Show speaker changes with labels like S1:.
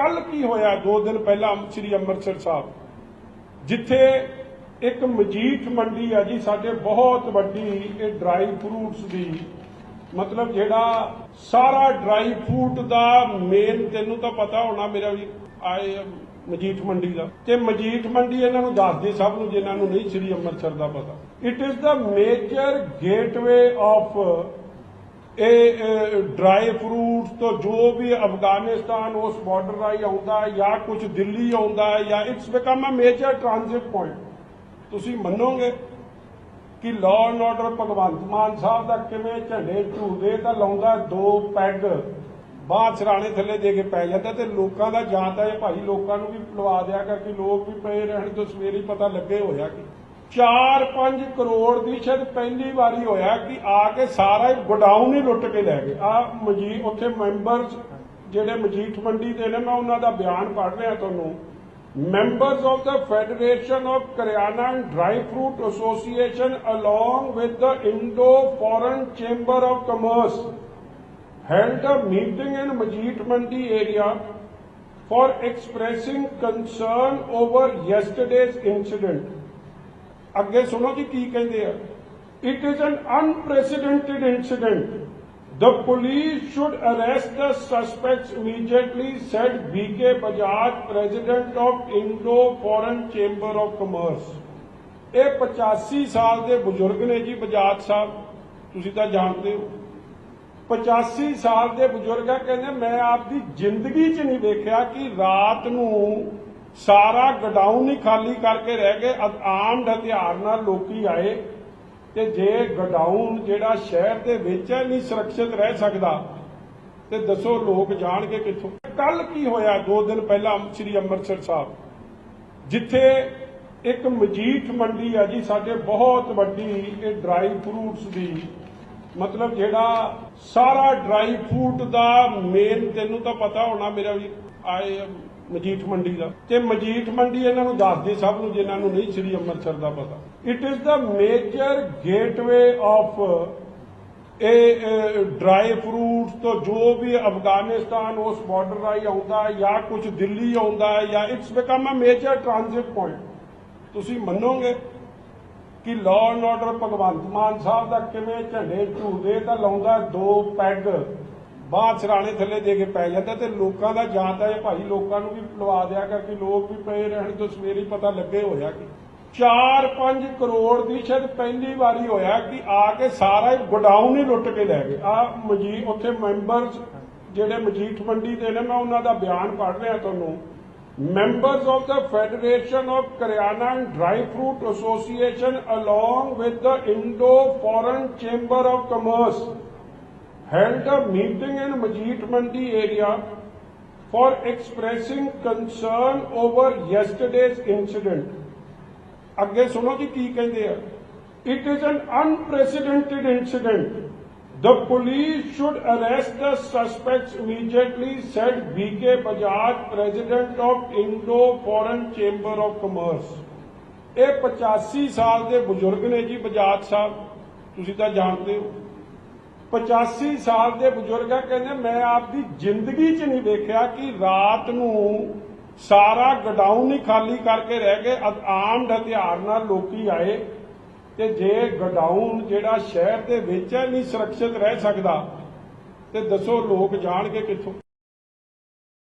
S1: ਕੱਲ ਕੀ ਹੋਇਆ? ਦੋ ਦਿਨ ਪਹਿਲਾਂ ਸ੍ਰੀ ਅੰਮ੍ਰਿਤਸਰ ਸਾਹਿਬ। ਜਿੱਥੇ ਇੱਕ ਮਜੀਠ ਮੰਡੀ ਆ ਜੀ, ਸਾਡੇ ਬਹੁਤ ਵੱਡੀ ਇਹ ਡਰਾਈ ਫਰੂਟਸ ਦੀ। ਮਤਲਬ ਜਿਹੜਾ ਸਾਰਾ ਡਰਾਈ ਫਰੂਟ ਦਾ ਮੇਨ ਤੈਨੂੰ ਤਾਂ ਪਤਾ ਹੋਣਾ ਮੇਰਾ ਵੀ ਆਏ ਮਜੀਠ ਮੰਡੀ ਦਾ। ਤੇ ਮਜੀਠ ਮੰਡੀ ਇਹਨਾਂ ਨੂੰ ਦੱਸਦੀ ਸਭ ਨੂੰ, ਜਿਨ੍ਹਾਂ ਨੂੰ ਨਹੀਂ ਸ੍ਰੀ ਅੰਮ੍ਰਿਤਸਰ ਦਾ ਪਤਾ। It is the major gateway of ਇਹ ਡਰਾਈ ਫਰੂਟ ਤੋਂ ਜੋ ਵੀ ਅਫਗਾਨਿਸਤਾਨ ਉਸ ਬਾਰਡਰ ਰਾਹੀਂ ਆਉਂਦਾ ਜਾਂ ਕੁਝ ਦਿੱਲੀ ਆਉਂਦਾ ਜਾਂ it's become a major transit point ਤੁਸੀਂ ਮੰਨੋਗੇ ਕਿ law and order Bhagwant Mann Sahib ਦਾ ਕਿਵੇਂ ਝੰਡੇ ਝੂਲਦੇ ਤਾਂ ਲਾਉਂਦਾ ਦੋ ਪੈਗ ਬਾਹਰ ਸਰਾਣੇ ਥੱਲੇ ਦੇ ਕੇ ਪੈ ਜਾਂਦਾ ਤੇ ਲੋਕਾਂ ਦਾ ਜਾਂ ਤਾਂ ਇਹ ਭਾਈ ਲੋਕਾਂ ਨੂੰ ਵੀ ਲਵਾ ਦਿਆ ਕਰ ਕਿ ਲੋਕ ਵੀ ਪਏ ਰਹਿਣ ਤੋਂ ਸਵੇਰੇ ਪਤਾ ਲੱਗੇ ਹੋਇਆ ਕਿ 4-5 ਕਰੋੜ ਦੀ ਸ਼ਾਇਦ ਪਹਿਲੀ ਵਾਰੀ ਹੋਇਆ ਕਿ ਆ ਕੇ ਸਾਰਾ ਹੀ ਗੋਡਾਊਨ ਹੀ ਲੁੱਟ ਕੇ ਲੈ ਗਏ ਆ ਮਜੀ ਉੱਥੇ ਮੈਂਬਰਸ ਜਿਹੜੇ ਮਜੀਠ ਮੰਡੀ ਦੇ ਨੇ ਮੈਂ ਉਹਨਾਂ ਦਾ ਬਿਆਨ ਪੜ੍ਹ ਰਿਹਾ ਤੁਹਾਨੂੰ members of the Federation of Karyana and Dry Fruit Association along with the Indo-Foreign Chamber of Commerce held a meeting in Majid Mandi area for expressing concern over yesterday's incident. ਅੱਗੇ ਸੁਣੋ ਜੀ ਕੀ ਕਹਿੰਦੇ ਆ it is an unprecedented incident The police should arrest the suspects immediately, said B.K. Bajaj, president of Indo-Foreign Chamber of Commerce. ਇਹ 85 ਸਾਲ ਦੇ ਬਜ਼ੁਰਗ ਨੇ ਜੀ ਬਜਾਜ ਸਾਹਿਬ ਤੁਸੀਂ ਤਾਂ ਜਾਣਦੇ ਹੋ 85 ਸਾਲ ਦੇ ਬਜ਼ੁਰਗ ਆ ਕਹਿੰਦੇ ਮੈਂ ਆਪਦੀ ਜ਼ਿੰਦਗੀ 'ਚ ਨਹੀਂ ਵੇਖਿਆ ਕਿ ਰਾਤ ਨੂੰ ਸਾਰਾ ਗਡਾਊਨ ਹੀ ਖਾਲੀ ਕਰਕੇ ਰਹਿ ਗਏ। ਅ- ਆਰਮਡ ਹਥਿਆਰ ਨਾਲ ਲੋਕੀ ਆਏ ਤੇ ਜੇ ਗਡਾਊਨ ਜਿਹੜਾ ਸ਼ਹਿਰ ਦੇ ਵਿੱਚ ਹੈ, ਨਹੀਂ ਸੁਰੱਖਿਅਤ ਰਹਿ ਸਕਦਾ, ਤੇ ਦੱਸੋ ਲੋਕ ਜਾਣਗੇ ਕਿੱਥੋਂ? ਕੱਲ ਕੀ ਹੋਇਆ ਦੋ ਦਿਨ ਪਹਿਲਾਂ ਸ੍ਰੀ ਅੰਮ੍ਰਿਤਸਰ ਸਾਹਿਬ? ਜਿੱਥੇ ਇੱਕ ਮਜੀਠ ਮੰਡੀ ਆ ਜੀ, ਸਾਡੇ ਬਹੁਤ ਵੱਡੀ ਇਹ ਡਰਾਈ ਫਰੂਟਸ ਦੀ ਮਤਲਬ ਜਿਹੜਾ ਸਾਰਾ ਡਰਾਈ ਫਰੂਟ ਦਾ ਮੇਨ ਤੈਨੂੰ ਤਾਂ ਪਤਾ ਹੋਣਾ ਮੇਰਾ ਵੀ, ਆਏ ਮਜੀਠ ਮੰਡੀ ਦਾ। ਤੇ ਮਜੀਠ ਮੰਡੀ ਇਹਨਾਂ ਨੂੰ ਦੱਸ ਸਭ ਨੂੰ, ਜਿਨ੍ਹਾਂ ਨੂੰ ਨਹੀਂ ਸ੍ਰੀ ਅੰਮ੍ਰਿਤਸਰ ਦਾ ਪਤਾ। It is the major gateway of ਇਹ ਡਰਾਈ ਫਰੂਟਸ ਤੋਂ ਜੋ ਵੀ ਅਫਗਾਨਿਸਤਾਨ ਉਸ ਬਾਰਡਰ ਰਾਹੀਂ ਆਉਂਦਾ ਜਾਂ ਕੁਝ ਦਿੱਲੀ ਆਉਂਦਾ ਜਾਂ it's become a major transit point ਤੁਸੀਂ ਮੰਨੋਗੇ? ਕਿ law and order Bhagwant Mann Sahib ਦਾ ਕਿਵੇਂ ਝੰਡੇ ਝੂਲਦੇ ਤਾਂ ਲਾਉਂਦਾ ਦੋ ਪੈਗ ਬਾਹਰ ਸਰਾਣੇ ਥੱਲੇ ਦੇ ਕੇ ਪੈ ਜਾਂਦਾ ਤੇ ਲੋਕਾਂ ਦਾ ਜਾਂ ਤਾਂ ਇਹ ਭਾਈ ਲੋਕਾਂ ਨੂੰ ਵੀ ਲਵਾ ਦਿਆ ਕਰ ਲੋਕ ਵੀ ਪਏ ਰਹਿਣ ਤੋਂ ਸਵੇਰੇ ਹੀ ਪਤਾ ਲੱਗੇ ਹੋਇਆ ਕਿ 4-5 ਕਰੋੜ ਦੀ ਸ਼ਾਇਦ ਪਹਿਲੀ ਵਾਰੀ ਹੋਇਆ ਕਿ ਆ ਕੇ ਸਾਰਾ ਹੀ ਗੋਡਾਊਨ ਹੀ ਲੁੱਟ ਕੇ ਲੈ ਗਏ। ਆ ਮਜੀ ਉੱਥੇ ਮੈਂਬਰਸ ਜਿਹੜੇ ਮਜੀਠ ਮੰਡੀ ਦੇ ਨੇ, ਮੈਂ ਉਹਨਾਂ ਦਾ ਬਿਆਨ ਪੜ੍ਹ ਰਿਹਾ ਤੁਹਾਨੂੰ। members of the Federation of Karyana and Dry Fruit Association along with the Indo-Foreign Chamber of Commerce held a meeting in Majid Mandi area for expressing concern over yesterday's incident. ਅੱਗੇ ਸੁਣੋ ਜੀ ਕੀ ਕਹਿੰਦੇ ਆ it is an unprecedented incident The police should arrest the suspects immediately, said B.K. Bajaj, president of Indo-Foreign Chamber of Commerce. ਇਹ 85 ਸਾਲ ਦੇ ਬਜ਼ੁਰਗ ਨੇ ਜੀ ਬਜਾਜ ਸਾਹਿਬ ਤੁਸੀਂ ਤਾਂ ਜਾਣਦੇ ਹੋ 85 ਸਾਲ ਦੇ ਬਜ਼ੁਰਗ ਆ ਕਹਿੰਦੇ ਮੈਂ ਆਪਦੀ ਜ਼ਿੰਦਗੀ 'ਚ ਨਹੀਂ ਵੇਖਿਆ ਕਿ ਰਾਤ ਨੂੰ ਸਾਰਾ ਗਡਾਊਨ ਹੀ ਖਾਲੀ ਕਰਕੇ ਰਹਿ ਗਏ ਅ- ਆਰਮਡ ਹਥਿਆਰ ਨਾਲ ਲੋਕੀ ਆਏ ਤੇ ਜੇ ਗਡਾਊਨ ਜਿਹੜਾ ਸ਼ਹਿਰ ਦੇ ਵਿੱਚ ਹੈ, ਨਹੀਂ ਸੁਰੱਖਿਅਤ ਰਹਿ ਸਕਦਾ, ਤੇ ਦੱਸੋ ਲੋਕ ਜਾਣਗੇ ਕਿੱਥੋਂ?